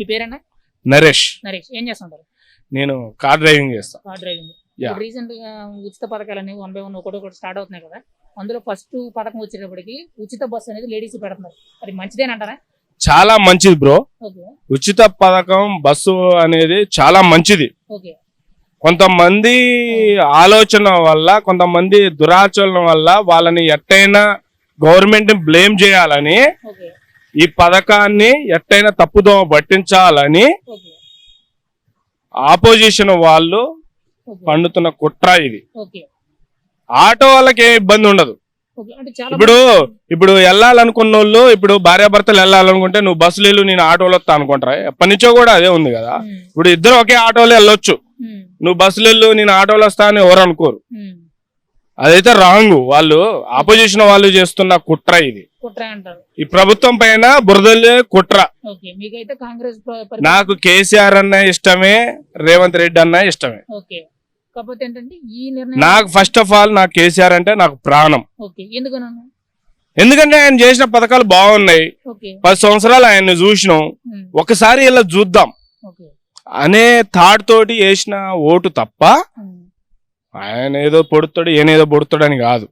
మీ పేరన్నా? నరేష్. నరేష్. ఏం చేస్తుంటారు? నేను కార్ డ్రైవింగ్ చేస్తా. Car driving Yeah. రీసెంట్గా ఉచిత పథకాలు అనేవి వన్ బై వన్ ఒకటి ఒకటి స్టార్ట్ అవుతున్నాయి కదా. అందులో ఫస్ట్ పథకం వచ్చేటప్పటికి ఉచిత బస్సు అనేది లేడీస్ పెడుతున్నారు. అది మంచిదేనంటారా చాలా మంచిది బ్రో ఓకే. ఉచిత పథకం బస్సు అనేది చాలా మంచిది. ఓకే. కొంతమంది ఆలోచన వల్ల కొంతమంది దురాచరణ వల్ల వాళ్ళని ఎట్టయినా గవర్నమెంట్ బ్లేమ్ చేయాలని ఓకే. ఈ పథకాన్ని ఎట్టయినా తప్పుదోవ పట్టించాలని ఆపోజిషన్ వాళ్ళు పండుతున్న కుట్ర ఇది. ఆటో వాళ్ళకి ఏ ఇబ్బంది ఉండదు. ఇప్పుడు ఇప్పుడు వెళ్ళాలనుకున్న వాళ్ళు ఇప్పుడు భార్యాభర్తలు వెళ్ళాలనుకుంటే నువ్వు బస్సులు వెళ్ళు నేను ఆటోలో వస్తా అనుకుంటారా? ఎప్పటి నుంచో కూడా అదే ఉంది కదా. ఇప్పుడు ఇద్దరు ఒకే ఆటోలో వెళ్ళొచ్చు. నువ్వు బస్సులు వెళ్ళు నేను ఆటోలో వస్తా అని ఎవరు అనుకోరు. అదైతే రాంగ్. వాళ్ళు ఆపోజిషన్ వాళ్ళు చేస్తున్న కుట్ర ఇది. కుట్ర అంటారు. ఈ ప్రభుత్వం పైన బురదలే కుట్ర. మీకైతే కాంగ్రెస్ నాకు కేసీఆర్ అన్న ఇష్టమే రేవంత్ రెడ్డి అన్న ఇష్టమే. ఓకే. కాకపోతే ఏంటంటే ఈ నిర్ణయం నాకు ఫస్ట్ ఆఫ్ ఆల్ నాకు కేసీఆర్ అంటే నాకు ప్రాణం. ఓకే ఎందుకంటే ఆయన చేసిన పథకాలు బాగున్నాయి. పది సంవత్సరాలు ఆయన్ని చూసినాం. ఒకసారి ఇలా చూద్దాం. అనే థాట్ తోటి వేసిన ఓటు తప్ప ఆయన ఏదో పొడుతాడు ఈయన ఏదో పొడుతాడు అని కాదు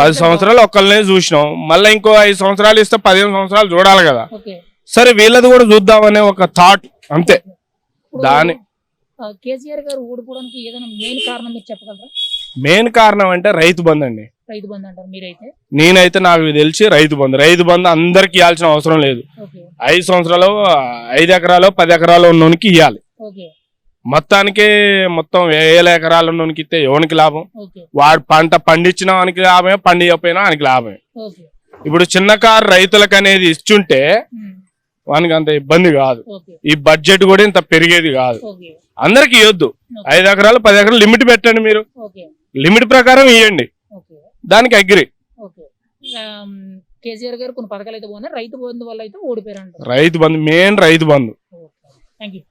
పది సంవత్సరాలు ఒక్కళ్ళనే చూసినాం. మళ్ళీ ఇంకో ఐదు సంవత్సరాలు ఇస్తే పదిహేను సంవత్సరాలు చూడాలి కదా. సరే వీళ్ళది కూడా చూద్దామనే ఒక థాట్ అంతే. దాని కేసీఆర్ గారు ఓడిపోవడానికి ఏదైనా మెయిన్ కారణం మీరు చెప్పగలరా? మెయిన్ కారణం అంటే రైతు బంధు అండి. రైతు అంటారు మీరైతే? నేనైతే నాకు తెలిసి రైతు బంధు. రైతు బంధు అందరికి ఇవ్వాల్సిన అవసరం లేదు. ఐదు సంవత్సరాలు ఐదు ఎకరాలు పది ఎకరాలు ఉన్నోనికి ఇవ్వాలి మొత్తానికి మొత్తం వేల ఎకరాలు ఉన్నోనికి ఇస్తే ఎవరికి లాభం వాడు పంట పండించిన వానికి లాభమే పండియకపోయినా వానికి లాభమే. ఇప్పుడు చిన్న కారు రైతులకు అనేది ఇచ్చుంటే వానికి అంత ఇబ్బంది కాదు. ఈ బడ్జెట్ కూడా ఇంత పెరిగేది కాదు. అందరికి ఇవ్వద్దు ఐదు ఎకరాలు పది ఎకరాలు లిమిట్ పెట్టండి మీరు. లిమిట్ ప్రకారం ఇవ్వండి దానికి అగ్రి ఓకే. ఆమ్, కేసీఆర్ గారు కొన్ని పథకాలు అయితే బాగున్నాయి. రైతు బంధు వల్ల అయితే ఓడిపోయారు అంటారు Rythu Bandhu main Rythu Bandhu. Thank you